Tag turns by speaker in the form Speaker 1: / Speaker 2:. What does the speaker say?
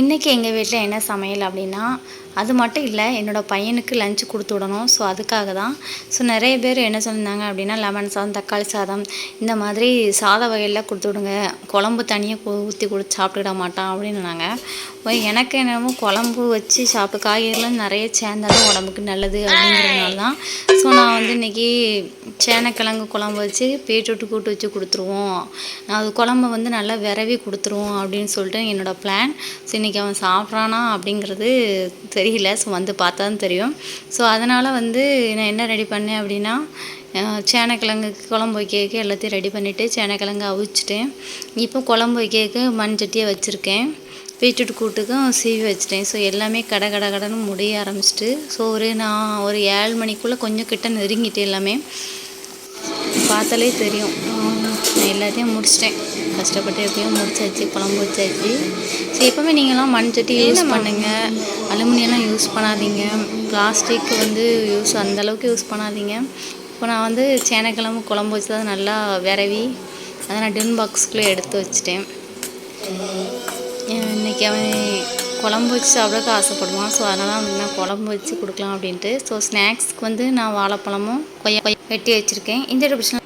Speaker 1: இன்றைக்கி எங்கள் வீட்டில் என்ன சமையல் அப்படின்னா அது மட்டும் இல்லை என்னோடய பையனுக்கு லஞ்சு கொடுத்து விடணும். ஸோ அதுக்காக தான். ஸோ நிறைய பேர் என்ன சொல்லியிருந்தாங்க அப்படின்னா லெமன் சாதம் தக்காளி சாதம் இந்த மாதிரி சாத வகையில் கொடுத்து விடுங்க. குழம்பு தனியாக ஊற்றி கொடுத்து சாப்பிட்டுக்கிட மாட்டான் அப்படின்னாங்க எனக்கு என்னமோ குழம்பு வச்சு சாப்பிட்டு காய்கறிலாம் நிறைய சேர்ந்தாலும் உடம்புக்கு நல்லது அப்படிங்கிறதுனால தான். ஸோ நான் வந்து இன்றைக்கி சேனக்கிழங்கு குழம்பு வச்சு பீட்ரூட் கூட்டு வச்சு கொடுத்துருவோம். நான் அது குழம்பு வந்து நல்லா விரவி கொடுத்துருவோம் அப்படின்னு சொல்லிட்டு என்னோடய பிளான் ஸோ இன்றைக்கி அவன் சாப்பிட்றானா அப்படிங்கிறது தெரியல. ஸோ வந்து பார்த்தா தான் தெரியும். ஸோ அதனால் வந்து நான் என்ன ரெடி பண்ணேன் அப்படின்னா அஹ், சேனக்கிழங்கு குழம்பு வைக்கிறதுக்கு எல்லாத்தையும் ரெடி பண்ணிவிட்டு சேனக்கிழங்கு அவிச்சிட்டேன். இப்போ குழம்பு வைக்கிறதுக்கு மண் சட்டியை வச்சுருக்கேன். பீட்ரூட் கூட்டுக்கும் சீவி வச்சிட்டேன். ஸோ எல்லாமே கடை கடை கடைன்னு முடிய ஆரம்பிச்சிட்டு ஸோ ஒரு நான் ஒரு ஏழு மணிக்குள்ளே கொஞ்சம் கிட்ட நெருங்கிட்டு எல்லாமே. பார்த்தாலே தெரியும். நான் எல்லாத்தையும் முடிச்சிட்டேன். கஷ்டப்பட்டு எப்படியோ முடிச்சாச்சு குழம்பு வச்சாச்சு. ஸோ எப்போவுமே நீங்களாம் மண் சட்டி யூஸ் பண்ணுங்க. அலுமினியம்லாம் யூஸ் பண்ணாதீங்க. பிளாஸ்டிக் வந்து யூஸ் அந்த அளவுக்கு யூஸ் பண்ணாதீங்க. இப்போ நான் வந்து சேனக்கிழமை குழம்பு வச்சு தான் நல்லா விரவி அதை நான் டின் பாக்ஸ்குள்ளே எடுத்து வச்சுட்டேன். அஹ் இன்னைக்கு அவன் குழம்பு வச்சு சாப்பிடக்கு ஆசைப்படுவான். ஸோ அதனால் அவனுக்கு நான் குழம்பு வச்சு கொடுக்கலாம் அப்படின்ட்டு. ஸோ ஸ்நாக்ஸ்க்கு வந்து நான் வாழைப்பழமும் கொய்யா கொய்யா வெட்டி வச்சுருக்கேன். இந்த பிடிச்சா